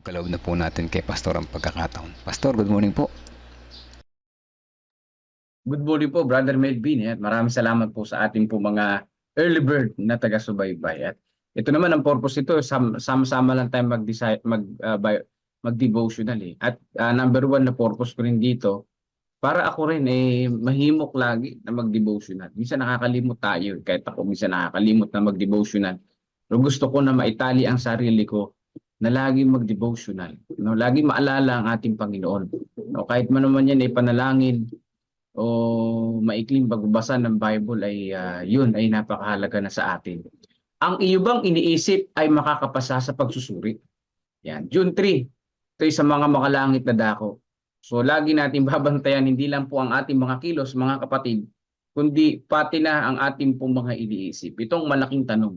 Kaloob na po natin kay Pastor ang pagkakataon. Pastor, good morning po. Good morning po, Brother Melvin. At maraming salamat po sa ating po mga early bird na taga-subaybay. At ito naman ang purpose ito, sam- sama-sama lang tayo mag-decide, mag, uh, bi- mag-devotional eh. At uh, number one na purpose ko rin dito, para ako rin eh, mahimok lagi na mag-devotional. Minsan nakakalimot tayo, kahit ako minsan nakakalimot na mag-devotional. Pero gusto ko na maitali ang sarili ko na lagi mag-devotional. No? Lagi maalala ang ating Panginoon. No? Kahit man naman yan ay panalangin, o maikling pagbabasa ng Bible ay ah, yun ay napakahalaga na sa atin. Ang iyo bang iniisip ay makakapasa sa pagsusuri? Yan. June 3. Ito sa mga makalangit na dako. So lagi natin babantayan hindi lang po ang ating mga kilos, mga kapatid, kundi pati na ang ating pong mga iniisip. Itong malaking tanong.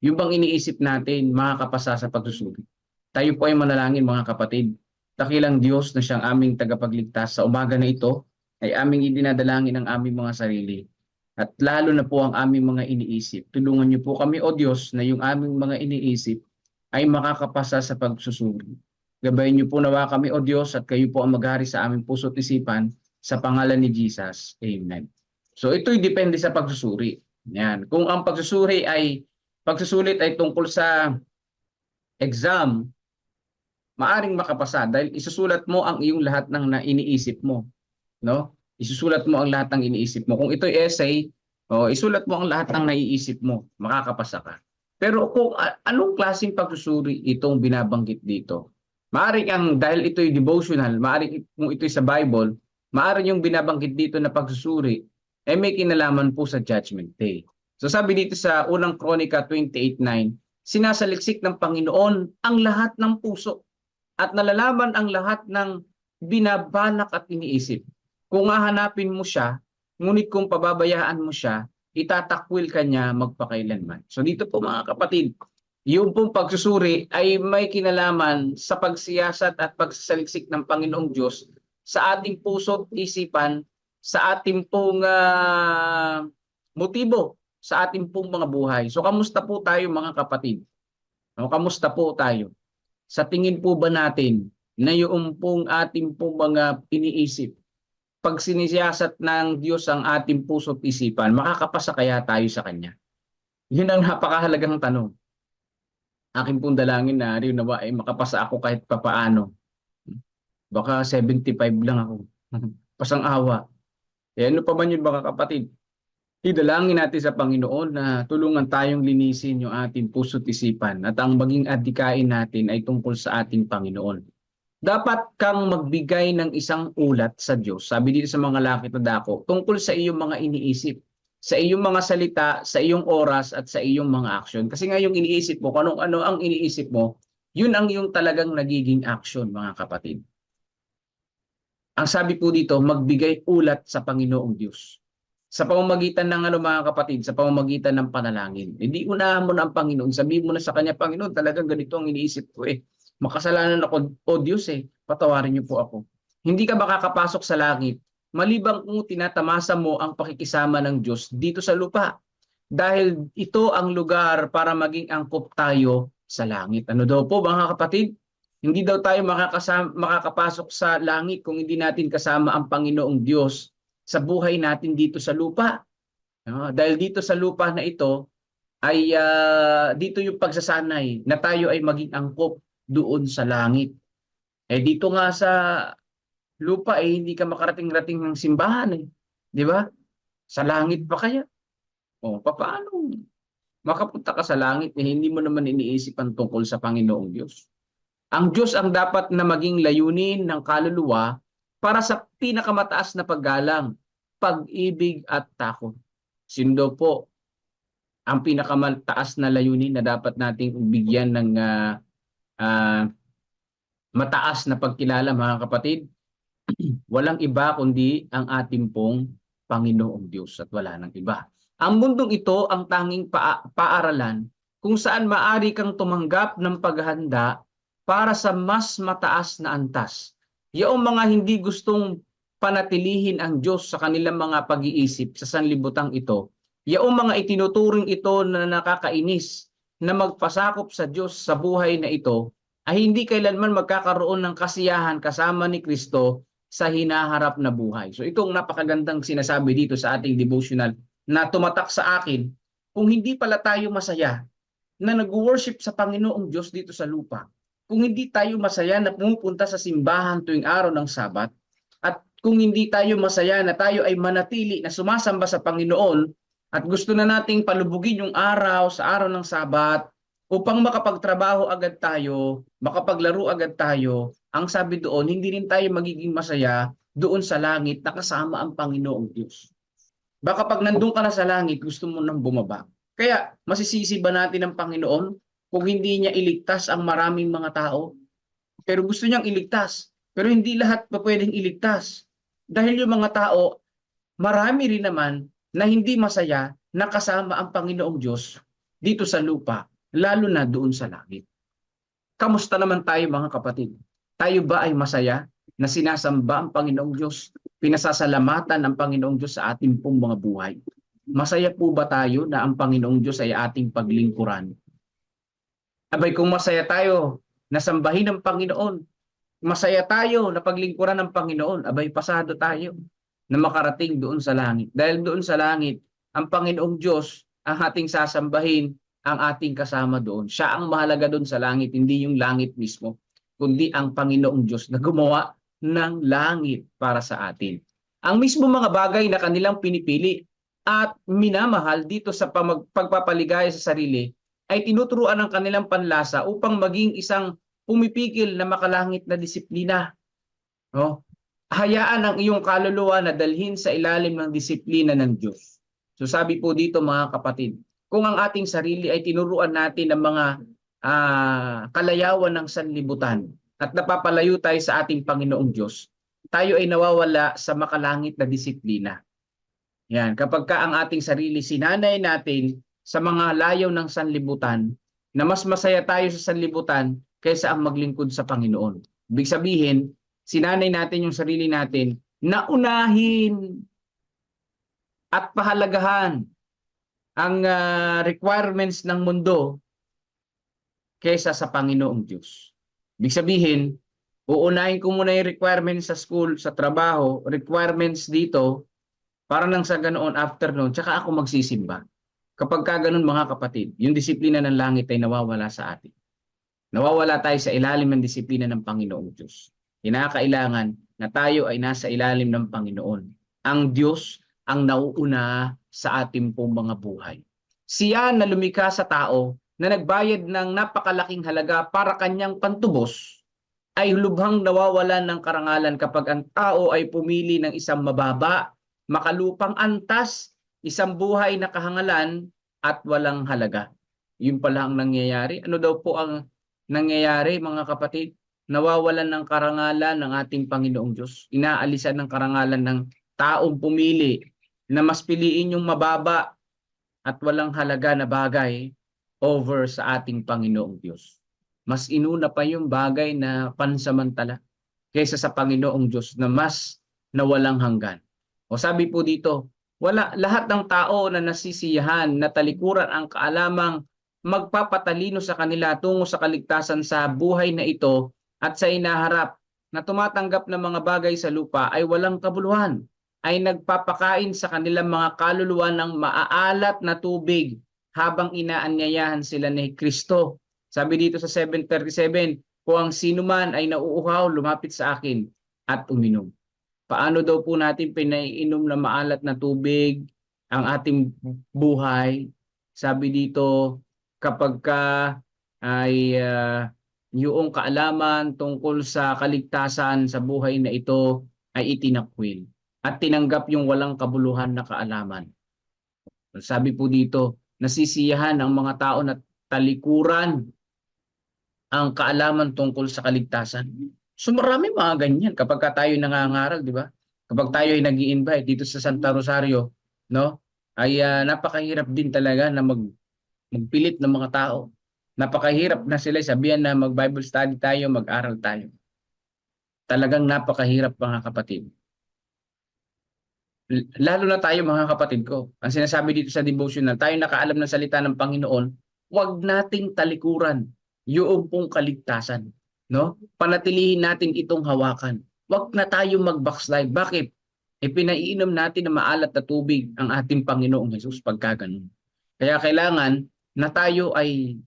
Yung bang iniisip natin makakapasa sa pagsusuri? Tayo po ay manalangin mga kapatid. Dakilang Diyos na siyang aming tagapagligtas sa umaga na ito ay aming idinadalangin ang aming mga sarili. At lalo na po ang aming mga iniisip. Tulungan niyo po kami, O Diyos, na yung aming mga iniisip ay makakapasa sa pagsusuri. Gabayin niyo po nawa kami, O Diyos, at kayo po ang maghari sa aming puso't isipan sa pangalan ni Jesus. Amen. So ito'y depende sa pagsusuri. Yan. Kung ang pagsusuri ay pagsusulit ay tungkol sa exam, maaring makapasa dahil isusulat mo ang iyong lahat ng na iniisip mo no? Isusulat mo ang lahat ng iniisip mo. Kung ito'y essay, oh, isulat mo ang lahat ng naiisip mo, makakapasa ka. Pero kung anong klaseng pagsusuri itong binabanggit dito? Maaring ang dahil ito'y devotional, maaring kung ito'y sa Bible, maaring yung binabanggit dito na pagsusuri ay may kinalaman po sa judgment day. So sabi dito sa unang Kronika 28:9, sinasaliksik ng Panginoon ang lahat ng puso at nalalaman ang lahat ng binabalak at iniisip. Kung hahanapin mo siya, ngunit kung pababayaan mo siya, itatakwil ka niya magpakailanman. So dito po mga kapatid, yung pong pagsusuri ay may kinalaman sa pagsiyasat at pagsasaliksik ng Panginoong Diyos sa ating puso at isipan, sa ating pong ah, motibo, sa ating pong mga buhay. So kamusta po tayo mga kapatid? No, kamusta po tayo? Sa tingin po ba natin na yung pong ating pong mga iniisip, pag sinisiyasat ng Diyos ang ating puso at isipan, makakapasa kaya tayo sa Kanya? Yun ang napakahalagang tanong. Aking pong dalangin na rin nawa ay makapasa ako kahit papaano. Baka 75 lang ako. Pasang awa. Eh ano pa man yun mga kapatid? Idalangin natin sa Panginoon na tulungan tayong linisin yung ating puso at isipan at ang maging adikain natin ay tungkol sa ating Panginoon dapat kang magbigay ng isang ulat sa Diyos. Sabi dito sa mga lakit na dako, tungkol sa iyong mga iniisip, sa iyong mga salita, sa iyong oras, at sa iyong mga aksyon. Kasi nga yung iniisip mo, kung ano ang iniisip mo, yun ang yung talagang nagiging action, mga kapatid. Ang sabi po dito, magbigay ulat sa Panginoong Diyos. Sa pamamagitan ng ano mga kapatid, sa pamamagitan ng panalangin. Hindi unahan mo na ang Panginoon, sabihin mo na sa Kanya, Panginoon, talagang ganito ang iniisip ko eh makasalanan ako, O Diyos eh, patawarin niyo po ako. Hindi ka makakapasok sa langit, malibang kung tinatamasa mo ang pakikisama ng Diyos dito sa lupa. Dahil ito ang lugar para maging angkop tayo sa langit. Ano daw po mga kapatid? Hindi daw tayo makakasama, makakapasok sa langit kung hindi natin kasama ang Panginoong Diyos sa buhay natin dito sa lupa. No? Dahil dito sa lupa na ito, ay ah, dito yung pagsasanay na tayo ay maging angkop doon sa langit. Eh dito nga sa lupa eh hindi ka makarating-rating ng simbahan eh. 'Di ba? Sa langit pa kaya? O paano makapunta ka sa langit eh hindi mo naman iniisip ang tungkol sa Panginoong Diyos. Ang Diyos ang dapat na maging layunin ng kaluluwa para sa pinakamataas na paggalang, pag-ibig at takot. Sino po ang pinakamataas na layunin na dapat nating bigyan ng ah, ah, mataas na pagkilala mga kapatid, walang iba kundi ang ating pong Panginoong Diyos at wala nang iba. Ang mundong ito ang tanging pa- paaralan kung saan maari kang tumanggap ng paghahanda para sa mas mataas na antas. Yung mga hindi gustong panatilihin ang Diyos sa kanilang mga pag-iisip sa sanlibutang ito, yung mga itinuturing ito na nakakainis, na magpasakop sa Diyos sa buhay na ito ay hindi kailanman magkakaroon ng kasiyahan kasama ni Kristo sa hinaharap na buhay. So itong napakagandang sinasabi dito sa ating devotional na tumatak sa akin, kung hindi pala tayo masaya na nag-worship sa Panginoong Diyos dito sa lupa, kung hindi tayo masaya na pumupunta sa simbahan tuwing araw ng Sabat, at kung hindi tayo masaya na tayo ay manatili na sumasamba sa Panginoon at gusto na nating palubugin yung araw sa araw ng Sabat upang makapagtrabaho agad tayo, makapaglaro agad tayo, ang sabi doon, hindi rin tayo magiging masaya doon sa langit na kasama ang Panginoong Diyos. Baka pag nandun ka na sa langit, gusto mo nang bumaba. Kaya masisisi ba natin ang Panginoon kung hindi niya iligtas ang maraming mga tao? Pero gusto niyang iligtas. Pero hindi lahat pa pwedeng iligtas. Dahil yung mga tao, marami rin naman na hindi masaya na kasama ang Panginoong Diyos dito sa lupa, lalo na doon sa langit. Kamusta naman tayo mga kapatid? Tayo ba ay masaya na sinasamba ang Panginoong Diyos? Pinasasalamatan ang Panginoong Diyos sa ating pong mga buhay. Masaya po ba tayo na ang Panginoong Diyos ay ating paglingkuran? Abay kung masaya tayo na sambahin ang Panginoon, masaya tayo na paglingkuran ng Panginoon, abay pasado tayo na makarating doon sa langit. Dahil doon sa langit, ang Panginoong Diyos ang ating sasambahin, ang ating kasama doon. Siya ang mahalaga doon sa langit, hindi yung langit mismo, kundi ang Panginoong Diyos na gumawa ng langit para sa atin. Ang mismo mga bagay na kanilang pinipili at minamahal dito sa pagpapaligaya sa sarili ay tinuturuan ng kanilang panlasa upang maging isang pumipigil na makalangit na disiplina. No? Hayaan ang iyong kaluluwa na dalhin sa ilalim ng disiplina ng Diyos. So sabi po dito mga kapatid, kung ang ating sarili ay tinuruan natin ng mga ah, kalayawan ng sanlibutan at napapalayo tayo sa ating Panginoong Diyos, tayo ay nawawala sa makalangit na disiplina. Yan, kapag ka ang ating sarili sinanay natin sa mga layaw ng sanlibutan, na mas masaya tayo sa sanlibutan kaysa ang maglingkod sa Panginoon. Ibig sabihin, sinanay natin yung sarili natin na unahin at pahalagahan ang ah, requirements ng mundo kaysa sa Panginoong Diyos. Ibig sabihin, uunahin ko muna yung requirements sa school, sa trabaho, requirements dito, para nang sa ganoon afternoon, tsaka ako magsisimba. Kapag ka ganun mga kapatid, yung disiplina ng langit ay nawawala sa atin. Nawawala tayo sa ilalim ng disiplina ng Panginoong Diyos. Kinakailangan na tayo ay nasa ilalim ng Panginoon. Ang Diyos ang nauuna sa ating pong mga buhay. Siya na lumikha sa tao na nagbayad ng napakalaking halaga para kanyang pantubos ay lubhang nawawalan ng karangalan kapag ang tao ay pumili ng isang mababa, makalupang antas, isang buhay na kahangalan at walang halaga. Yun pala ang nangyayari. Ano daw po ang nangyayari mga kapatid? Nawawalan ng karangalan ng ating Panginoong Diyos. Inaalisan ng karangalan ng taong pumili na mas piliin yung mababa at walang halaga na bagay over sa ating Panginoong Diyos. Mas inuna pa yung bagay na pansamantala kaysa sa Panginoong Diyos na mas na walang hanggan. O sabi po dito, wala lahat ng tao na nasisiyahan na talikuran ang kaalamang magpapatalino sa kanila tungo sa kaligtasan sa buhay na ito at sa inaharap na tumatanggap ng mga bagay sa lupa ay walang kabuluhan ay nagpapakain sa kanilang mga kaluluwa ng maaalat na tubig habang inaanyayahan sila ni Kristo. Sabi dito sa 737, kung ang sino man ay nauuhaw, lumapit sa akin at uminom. Paano daw po natin pinaiinom na maalat na tubig ang ating buhay? Sabi dito, kapag ka ay ah, yung kaalaman tungkol sa kaligtasan sa buhay na ito ay itinakwil at tinanggap yung walang kabuluhan na kaalaman. Sabi po dito, nasisiyahan ang mga tao na talikuran ang kaalaman tungkol sa kaligtasan. So marami mga ganyan kapag ka tayo nangangaral, di ba? Kapag tayo ay nag invite dito sa Santa Rosario, no? Ay ah, napakahirap din talaga na mag magpilit ng mga tao. Napakahirap na sila sabihan na mag-Bible study tayo, mag-aral tayo. Talagang napakahirap mga kapatid lalo na tayo mga kapatid ko, ang sinasabi dito sa devotional, tayo nakaalam ng salita ng Panginoon, huwag nating talikuran yung pong kaligtasan, no? Panatilihin natin itong hawakan. Huwag na tayo mag-backslide. Bakit? E pinaiinom natin ng maalat na tubig ang ating Panginoong Hesus pagka ganun. Kaya kailangan na tayo ay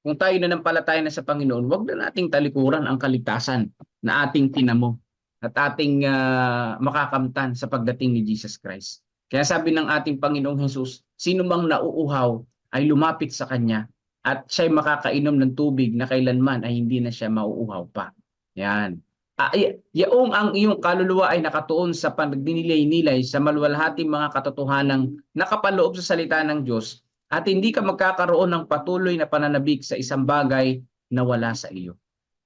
kung tayo nanampalataya na sa Panginoon, huwag na nating talikuran ang kaligtasan na ating tinamo at ating ah, makakamtan sa pagdating ni Jesus Christ. Kaya sabi ng ating Panginoong Jesus, sino mang nauuhaw ay lumapit sa Kanya at siya'y makakainom ng tubig na kailanman ay hindi na siya mauuhaw pa. Yan. Ah, yaong ang iyong kaluluwa ay nakatuon sa pagdinilay-nilay sa maluwalhating mga katotohanang nakapaloob sa salita ng Diyos at hindi ka magkakaroon ng patuloy na pananabik sa isang bagay na wala sa iyo.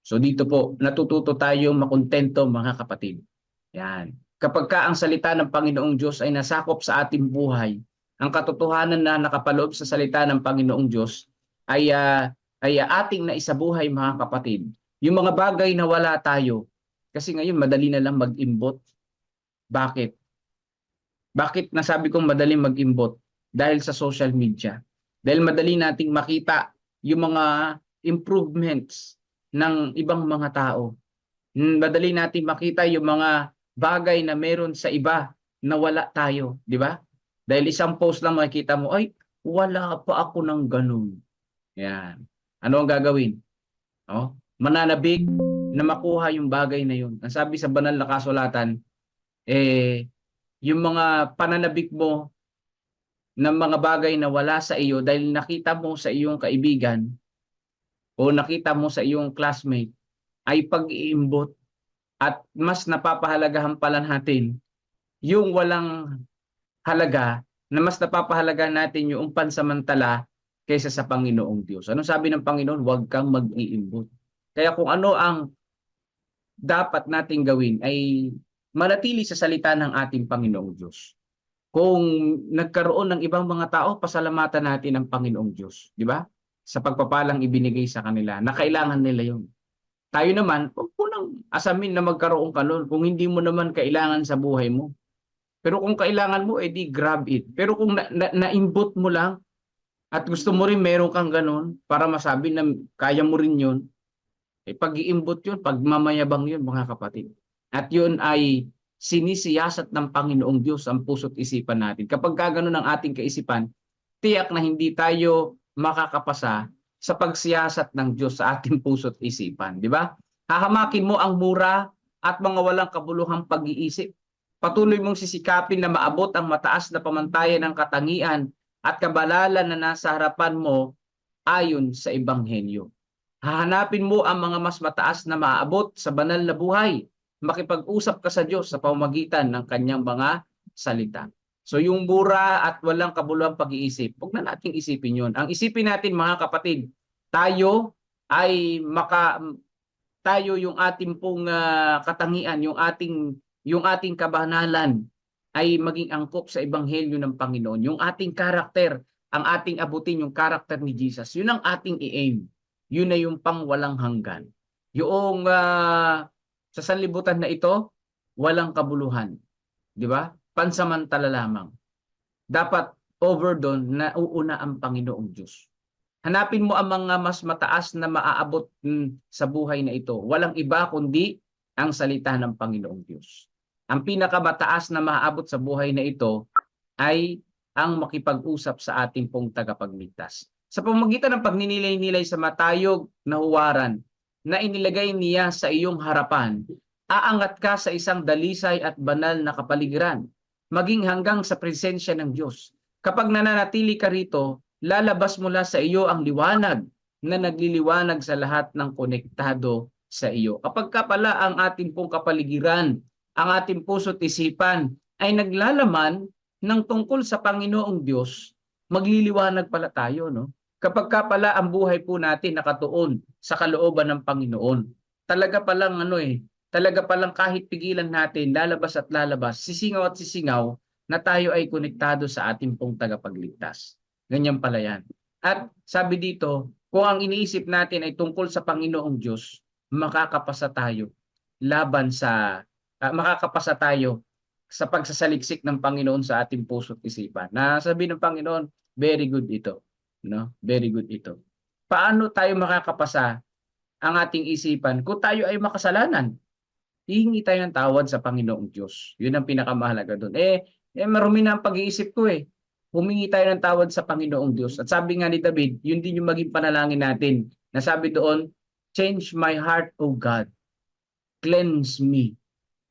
So dito po, natututo tayong makontento mga kapatid. Yan. Kapag ka ang salita ng Panginoong Diyos ay nasakop sa ating buhay, ang katotohanan na nakapaloob sa salita ng Panginoong Diyos ay, ah, ay ah, ating naisabuhay mga kapatid. Yung mga bagay na wala tayo, kasi ngayon madali na lang mag-imbot. Bakit? Bakit nasabi kong madali mag-imbot? Dahil sa social media. Dahil madali nating makita yung mga improvements ng ibang mga tao. Mm, Madali nating makita yung mga bagay na meron sa iba na wala tayo, di ba? Dahil isang post lang makikita mo, ay, wala pa ako ng ganun. Yan. Ano ang gagawin? Oh, mananabik na makuha yung bagay na yun. Ang sabi sa banal na kasulatan, eh, yung mga pananabik mo ng mga bagay na wala sa iyo dahil nakita mo sa iyong kaibigan o nakita mo sa iyong classmate ay pag-iimbot at mas napapahalagahan pala natin yung walang halaga na mas napapahalaga natin yung pansamantala kaysa sa Panginoong Diyos. Ano sabi ng Panginoon? Huwag kang mag-iimbot. Kaya kung ano ang dapat nating gawin ay manatili sa salita ng ating Panginoong Diyos. Kung nagkaroon ng ibang mga tao, pasalamatan natin ang Panginoong Diyos. Di ba? Sa pagpapalang ibinigay sa kanila na kailangan nila yun. Tayo naman, huwag mo nang asamin na magkaroon ka nun kung hindi mo naman kailangan sa buhay mo. Pero kung kailangan mo, edi grab it. Pero kung na, na, naimbot mo lang at gusto mo rin meron kang ganun para masabi na kaya mo rin yun, eh pag-iimbot yun, pagmamayabang yun mga kapatid. At yun ay sinisiyasat ng Panginoong Diyos ang puso't isipan natin. Kapag gano'n ang ating kaisipan, tiyak na hindi tayo makakapasa sa pagsiyasat ng Diyos sa ating puso't isipan. Di ba? Hahamakin mo ang mura at mga walang kabuluhang pag-iisip. Patuloy mong sisikapin na maabot ang mataas na pamantayan ng katangian at kabalalan na nasa harapan mo ayon sa Ebanghelyo. Hahanapin mo ang mga mas mataas na maaabot sa banal na buhay. Makipag-usap ka sa Diyos sa pamamagitan ng kanyang mga salita. So yung mura at walang kabuluhang pag-iisip, huwag na nating isipin yon. Ang isipin natin mga kapatid, tayo ay maka tayo yung ating pong ah, katangian, yung ating yung ating kabanalan ay maging angkop sa ebanghelyo ng Panginoon. Yung ating karakter, ang ating abutin yung karakter ni Jesus. Yun ang ating i-aim. Yun na yung pang walang hanggan. Yung ah, sa sanlibutan na ito, walang kabuluhan. Di ba? Pansamantala lamang. Dapat over doon na uuna ang Panginoong Diyos. Hanapin mo ang mga mas mataas na maaabot mm, sa buhay na ito. Walang iba kundi ang salita ng Panginoong Diyos. Ang pinakamataas na maaabot sa buhay na ito ay ang makipag-usap sa ating pong tagapagligtas. Sa pamamagitan ng pagninilay-nilay sa matayog na huwaran na inilagay niya sa iyong harapan, aangat ka sa isang dalisay at banal na kapaligiran, maging hanggang sa presensya ng Diyos. Kapag nananatili ka rito, lalabas mula sa iyo ang liwanag na nagliliwanag sa lahat ng konektado sa iyo. Kapag ka pala ang ating pong kapaligiran, ang ating puso't isipan ay naglalaman ng tungkol sa Panginoong Diyos, magliliwanag pala tayo, no? Kapag ka pala ang buhay po natin nakatuon sa kalooban ng Panginoon, talaga palang ano eh, talaga palang kahit pigilan natin, lalabas at lalabas, sisingaw at sisingaw na tayo ay konektado sa ating pong tagapagligtas. Ganyan pala yan. At sabi dito, kung ang iniisip natin ay tungkol sa Panginoong Diyos, makakapasa tayo laban sa, ah, makakapasa tayo sa pagsasaliksik ng Panginoon sa ating puso't isipan. Na sabi ng Panginoon, very good ito. No? Very good ito. paano tayo makakapasa ang ating isipan kung tayo ay makasalanan? Hihingi tayo ng tawad sa Panginoong Diyos. Yun ang pinakamahalaga doon. Eh, eh marumi na ang pag-iisip ko eh. Humingi tayo ng tawad sa Panginoong Diyos. At sabi nga ni David, yun din yung maging panalangin natin. Nasabi doon, Change my heart, O God. Cleanse me.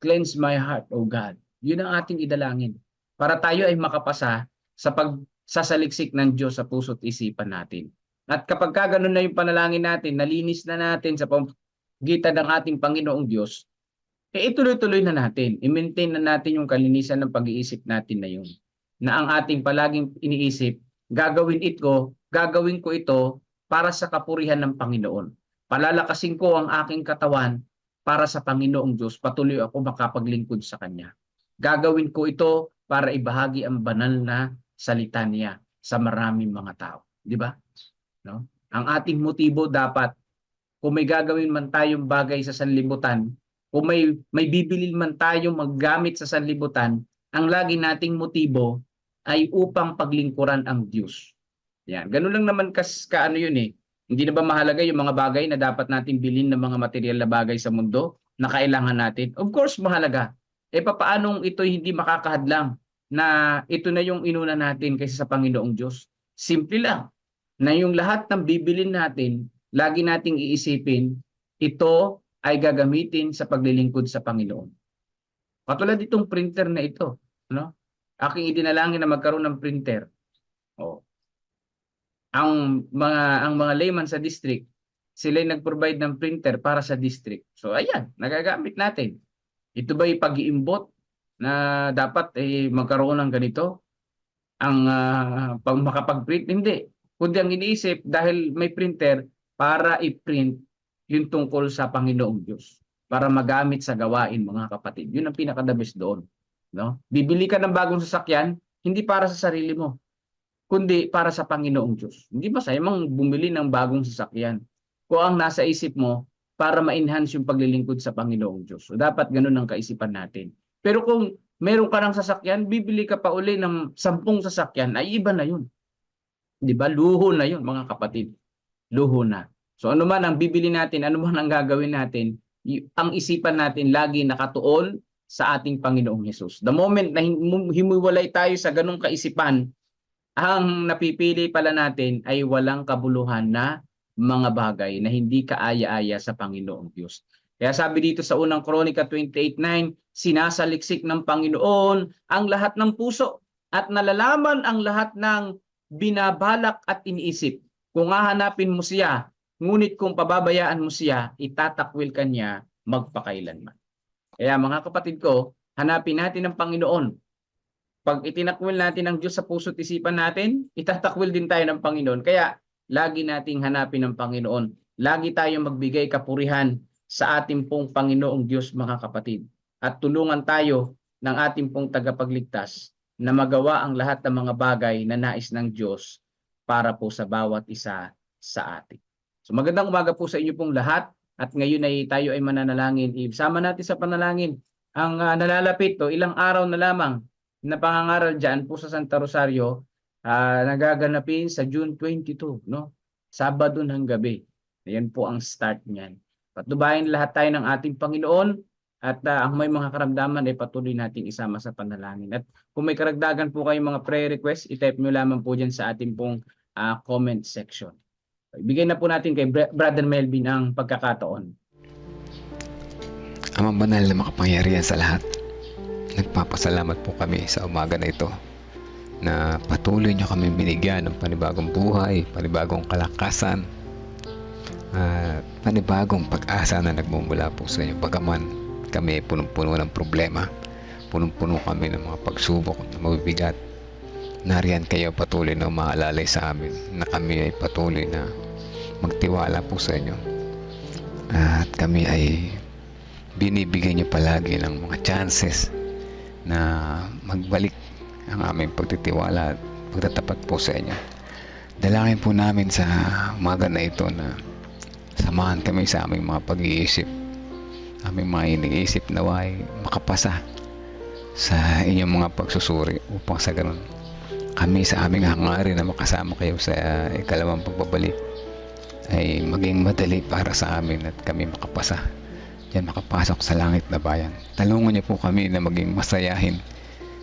Cleanse my heart, O God. Yun ang ating idalangin. Para tayo ay makapasa sa pagsasaliksik ng Diyos sa puso't isipan natin. At kapag ka na yung panalangin natin, nalinis na natin sa pamagitan ng ating Panginoong Diyos, eh ituloy-tuloy na natin. I-maintain na natin yung kalinisan ng pag-iisip natin na yun. Na ang ating palaging iniisip, gagawin ito, gagawin ko ito para sa kapurihan ng Panginoon. Palalakasin ko ang aking katawan para sa Panginoong Diyos. Patuloy ako makapaglingkod sa Kanya. Gagawin ko ito para ibahagi ang banal na salita niya sa maraming mga tao. Di ba? No? Ang ating motibo dapat, kung may gagawin man tayong bagay sa sanlibutan, kung may, may bibilin man tayong maggamit sa sanlibutan, ang lagi nating motibo ay upang paglingkuran ang Diyos. Yan. Ganun lang naman kas ka ano yun eh. Hindi na ba mahalaga yung mga bagay na dapat nating bilhin ng mga material na bagay sa mundo na kailangan natin? Of course, mahalaga. Eh papaanong ito hindi makakahadlang na ito na yung inuna natin kaysa sa Panginoong Diyos? Simple lang. Na yung lahat ng bibilin natin, lagi nating iisipin, ito ay gagamitin sa paglilingkod sa Panginoon. Katulad itong printer na ito, no? Aking idinalangin na magkaroon ng printer. Oh. Ang mga ang mga layman sa district, sila ay nag-provide ng printer para sa district. So ayan, nagagamit natin. Ito ba pag-iimbot na dapat eh, magkaroon ng ganito? Ang uh, pag makapag-print? Hindi. Kundi ang iniisip dahil may printer para i-print yung tungkol sa Panginoong Diyos para magamit sa gawain mga kapatid. Yun ang pinakadabis doon. No? Bibili ka ng bagong sasakyan, hindi para sa sarili mo, kundi para sa Panginoong Diyos. Hindi ba masaya mang bumili ng bagong sasakyan kung ang nasa isip mo para ma-enhance yung paglilingkod sa Panginoong Diyos. So dapat ganun ang kaisipan natin. Pero kung meron ka ng sasakyan, bibili ka pa uli ng sampung sasakyan, ay iba na yun. Di ba? Luho na yun, mga kapatid. Luho na. So ano man ang bibili natin, ano man ang gagawin natin, ang isipan natin lagi nakatuon sa ating Panginoong Hesus. The moment na himiwalay tayo sa ganong kaisipan, ang napipili pala natin ay walang kabuluhan na mga bagay na hindi kaaya-aya sa Panginoong Diyos. Kaya sabi dito sa unang Kronika 28.9, sinasaliksik ng Panginoon ang lahat ng puso at nalalaman ang lahat ng binabalak at iniisip. Kung hahanapin mo siya, ngunit kung pababayaan mo siya, itatakwil ka niya magpakailanman. Kaya mga kapatid ko, hanapin natin ang Panginoon. Pag itinakwil natin ang Diyos sa puso't isipan natin, itatakwil din tayo ng Panginoon. Kaya lagi nating hanapin ang Panginoon. Lagi tayong magbigay kapurihan sa ating pong Panginoong Diyos mga kapatid. At tulungan tayo ng ating pong tagapagligtas na magawa ang lahat ng mga bagay na nais ng Diyos para po sa bawat isa sa atin. So magandang umaga po sa inyo pong lahat at ngayon ay tayo ay mananalangin. Isama natin sa panalangin ang uh, nalalapit to ilang araw na lamang na pangangaral diyan po sa Santa Rosario uh, nagaganapin sa June 22 no? Sabado ng gabi. Ayan po ang start niyan. Patnubayan lahat tayo ng ating Panginoon at uh, ang may mga karamdaman ay patuloy nating isama sa panalangin. At kung may karagdagan po kayong mga prayer request i-type nyo lamang po diyan sa ating pong uh, comment section. Ibigay na po natin kay Brother Melvin ang pagkakataon. Amang banal na makapangyarihan sa lahat. Nagpapasalamat po kami sa umaga na ito na patuloy nyo kami binigyan ng panibagong buhay, panibagong kalakasan, at panibagong pag-asa na nagmumula po sa inyo. Bagaman kami punong-puno ng problema, punong-puno kami ng mga pagsubok na mabibigat, nariyan kayo patuloy na umaalalay sa amin na kami ay patuloy na magtiwala po sa inyo. At kami ay binibigyan niyo palagi ng mga chances na magbalik ang aming pagtitiwala at pagtatapat po sa inyo. Dalangin po namin sa umaga na ito na samahan kami sa aming mga pag-iisip, aming mga iniisip na ay makapasa sa inyong mga pagsusuri upang sa ganun kami sa aming hangarin na makasama kayo sa ikalawang pagbabalik ay maging madali para sa amin at kami makapasa. Yan makapasok sa langit na bayan. Talungan niyo po kami na maging masayahin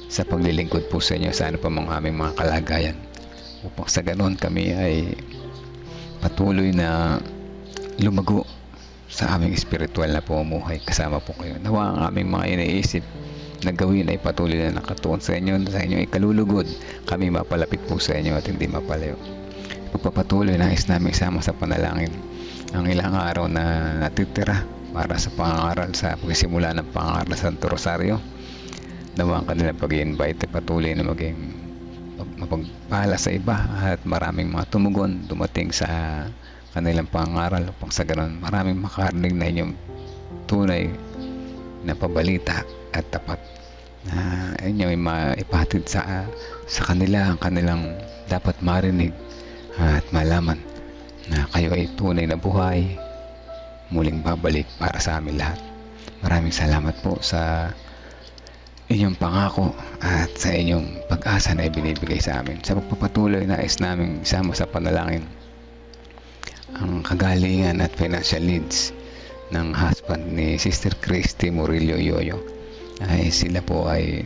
sa paglilingkod po sa inyo sa ano pa mga aming mga kalagayan. Upang sa ganon kami ay patuloy na lumago sa aming espiritual na pamumuhay kasama po kayo. Nawa ang aming mga iniisip na gawin ay patuloy na nakatuon sa inyo sa inyong ikalulugod. Kami mapalapit po sa inyo at hindi mapalayo. Pagpapatuloy nais namin isama sa panalangin ang ilang araw na natitira para sa pangaral sa pagsimula ng pangaral sa Santo Rosario. Nawa ang kanilang pag-invite patuloy na maging mag- mapagpala sa iba at maraming mga tumugon dumating sa kanilang pangaral upang sa ganun maraming makarinig na inyong tunay na pabalita at tapat na inyo ay maipatid sa sa kanila ang kanilang dapat marinig at malaman na kayo ay tunay na buhay muling babalik para sa amin lahat. Maraming salamat po sa inyong pangako at sa inyong pag-asa na ibinibigay sa amin. Sa pagpapatuloy nais namin isama sa panalangin ang kagalingan at financial needs ng husband ni Sister Christy Murillo Yoyo ay sila po ay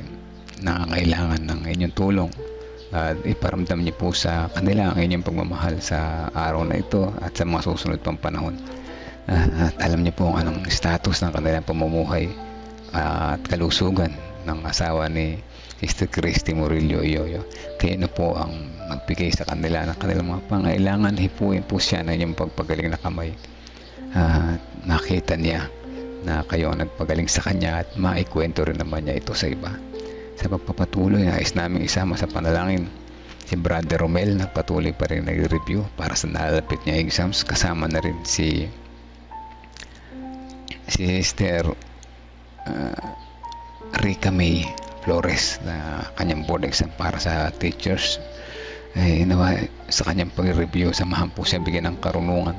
nangangailangan ng inyong tulong at iparamdam niyo po sa kanila ang inyong pagmamahal sa araw na ito at sa mga susunod pang panahon Ah, at alam niyo po kung anong status ng kanilang pamumuhay ah, at kalusugan ng asawa ni Sister Christy Murillo Yoyo. Kaya ano po ang magbigay sa kanila ng kanilang mga pangailangan, hipuin po siya na yung pagpagaling na kamay. At nakita niya na kayo ang nagpagaling sa kanya at maikwento rin naman niya ito sa iba. Sa pagpapatuloy, nais namin isama sa panalangin si Brother Romel na patuloy pa rin nag-review para sa nalalapit niya exams. Kasama na rin si si Sister uh, Rica May Flores na kanyang board exam para sa teachers. Ay nawa sa kanyang pag-review samahan po siya bigyan ng karunungan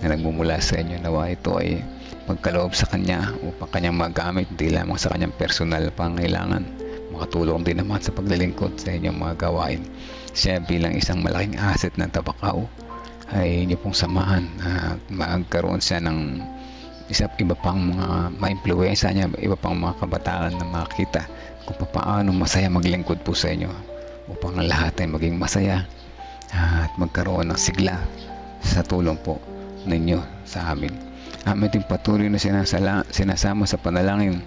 na nagmumula sa inyo. Nawa ito ay pagkaloob sa kanya upang kanyang magamit hindi lamang sa kanyang personal pangailangan makatulong din naman sa paglilingkod sa inyong mga gawain. Siya bilang isang malaking asset ng tabakaw ay inyo pong samahan at magkaroon siya ng isa iba pang mga maimpluwensya niya, iba pang mga kabataan na makita kung paano masaya maglingkod po sa inyo upang ang lahat ay maging masaya at magkaroon ng sigla sa tulong po ninyo sa amin. Amin din patuloy na sinasala, sinasama sa panalangin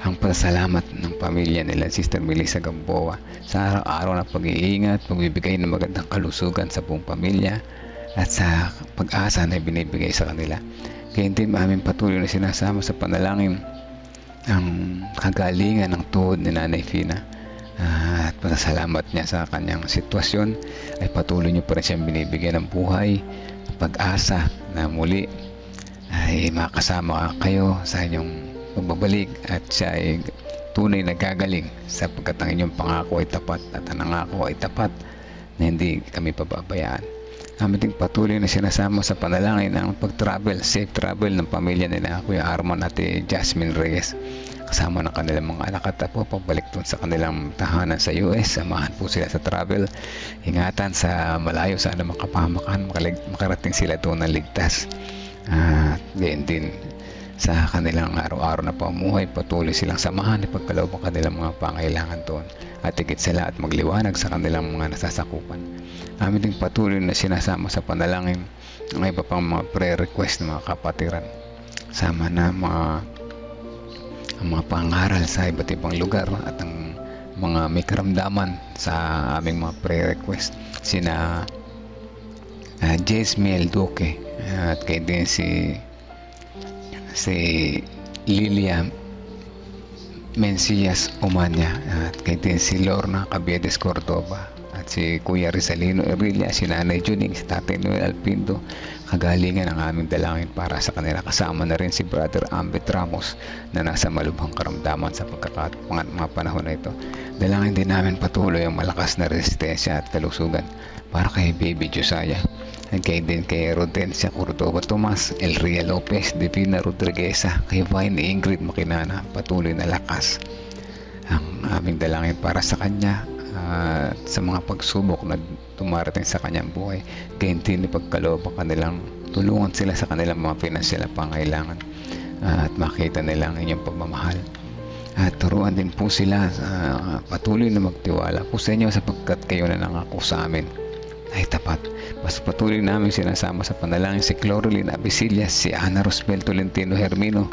ang pasalamat ng pamilya nila Sister Melissa Gamboa sa araw-araw na pag-iingat, pagbibigay ng magandang kalusugan sa buong pamilya at sa pag-asa na binibigay sa kanila. Kaya hindi amin patuloy na sinasama sa panalangin ang kagalingan ng tuhod ni Nanay Fina. at pasalamat niya sa kanyang sitwasyon ay patuloy niyo pa rin siyang binibigyan ng buhay, pag-asa na muli ay makasama kayo sa inyong pagbabalik at siya ay tunay na gagaling sapagkat ang inyong pangako ay tapat at ang nangako ay tapat na hindi kami pababayaan. Kami ding patuloy na sinasama sa panalangin ang pag-travel, safe travel ng pamilya nila Kuya Arman at Jasmine Reyes. Kasama ng kanilang mga anak at po pagbalik doon sa kanilang tahanan sa US samahan po sila sa travel ingatan sa malayo sana makapamakan makalig, makarating sila doon ng ligtas. At gayon din sa kanilang araw-araw na pamuhay patuloy silang samahan at pagkaloob ang kanilang mga pangailangan doon. At higit sa lahat magliwanag sa kanilang mga nasasakupan. Amin ding patuloy na sinasama sa panalangin ang iba pang mga prayer request ng mga kapatiran. Sama na mga ang mga pangaral sa iba't ibang lugar at ang mga may karamdaman sa aming mga prayer request sina uh, Jesmiel Duque at kay din si si Lilia Mencias Umanya at kay din si Lorna Cabiedes Cordoba at si Kuya Rizalino Erilla, si Nanay Juning, si Tatay Noel Alpindo. Kagalingan ang aming dalangin para sa kanila. Kasama na rin si Brother Ambit Ramos na nasa malubhang karamdaman sa pagkakat mga, panahon na ito. Dalangin din namin patuloy ang malakas na resistensya at kalusugan para kay Baby Josiah kay din kay Rodencia Cordova Tomas, Elria Lopez, Divina Rodrigueza, kay Vine Ingrid Makinana, patuloy na lakas ang aming dalangin para sa kanya at sa mga pagsubok na tumarating sa kanyang buhay. Kaya hindi ni pagkaloob ang kanilang tulungan sila sa kanilang mga pinansyal na pangailangan at makita nila ang inyong pagmamahal. At turuan din po sila sa patuloy na magtiwala po sa inyo sapagkat kayo na nangako sa amin ay tapat. Mas patuloy namin sinasama sa panalangin si Cloreline Abisilia, si Ana Rosbel Tolentino Hermino,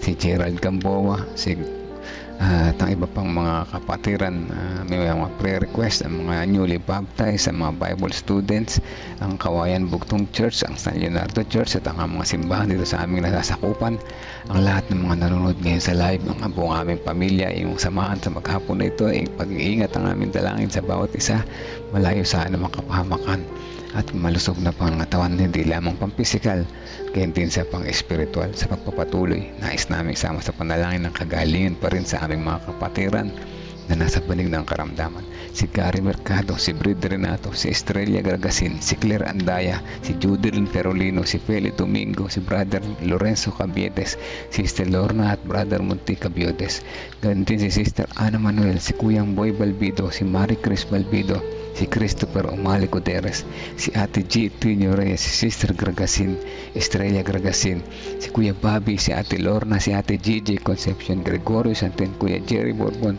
si Gerald Gamboa, si at ang iba pang mga kapatiran ah, may mga prayer request ang mga newly baptized ang mga Bible students ang Kawayan Bugtong Church ang San Leonardo Church at ang mga simbahan dito sa aming nasasakupan. Ang lahat ng mga nanonood ngayon sa live ang buong aming pamilya yung samahan sa maghapon na ito ay pag-iingat ang aming dalangin sa bawat isa. Malayo sa anumang kapahamakan at malusog na pangatawan hindi lamang pampisikal kaya din sa pang-espiritual sa pagpapatuloy nais namin sama sa panalangin ng kagalingan pa rin sa aming mga kapatiran na nasa banig ng karamdaman si Gary Mercado, si Brid Renato, si Estrella Gargasin, si Claire Andaya, si Judilyn Perolino, si Feli Domingo, si Brother Lorenzo Cabiedes, si Sister Lorna at Brother Monty Cabiodes. Ganun din si Sister Ana Manuel, si Kuyang Boy Balbido, si Marie Chris Balbido, si Christopher Umali Guterres, si Ate G. Tinio Reyes, si Sister Gragasin, Estrella Gragasin, si Kuya Bobby, si Ate Lorna, si Ate Gigi Concepcion Gregorio Santen, Kuya Jerry Bourbon,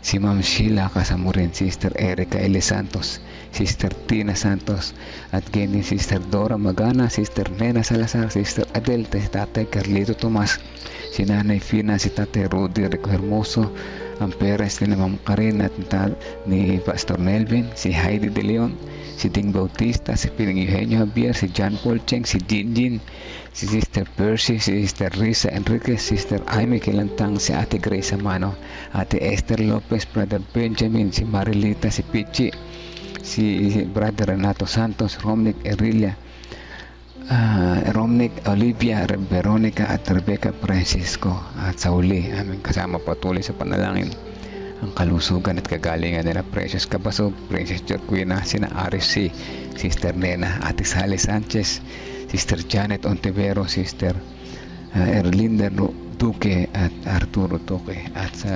si Ma'am Sheila Casamurin, Sister Erica L. Santos, Sister Tina Santos, at ganyan Sister Dora Magana, Sister Nena Salazar, Sister Adel, Tatay Carlito Tomas, si Nanay Fina, si Tatay Rudy Rico Hermoso, ang Perez ni Ma'am Karin at ni Pastor Melvin, si Heidi De Leon, si Ding Bautista, si Piling Eugenio Javier, si John Paul Cheng, si Jinjin, si Sister Percy, si Sister Risa Enriquez, Sister Aimee Kilantang, si Ate Grace Amano, Ate Esther Lopez, Brother Benjamin, si Marilita, si Pichi, si Brother Renato Santos, Romnick Erilia, ah, Romnick Olivia, Veronica at Rebecca Francisco. At sa uli aming kasama patuloy sa panalangin ang kalusugan at kagalingan nila Precious Cabasog, Princess Jorquina, sina Aris C, Sister Nena, Ate Sally Sanchez, Sister Janet Ontivero, Sister uh, Erlinda Duque at Arturo Duque. At sa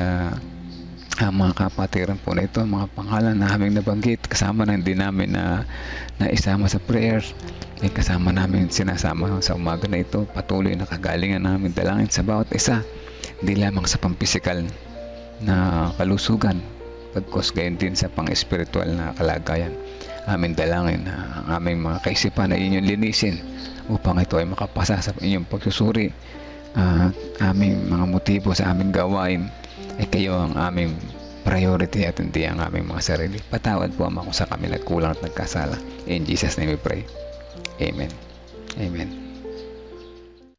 ang mga kapatiran po na ito, mga pangalan na aming nabanggit, kasama na hindi namin na, na isama sa prayers, ay kasama namin sinasama sa umaga na ito, patuloy na kagalingan namin dalangin sa bawat isa, hindi lamang sa pampisikal na kalusugan, pagkos gayon din sa pang-espiritual na kalagayan. Amin dalangin na ang aming mga kaisipan na inyong linisin upang ito ay makapasa sa inyong pagsusuri at aming mga motibo sa aming gawain ay kayo ang aming priority at hindi ang aming mga sarili. Patawad po ama kung sa kami nagkulang at nagkasala. In Jesus name we pray. Amen. Amen.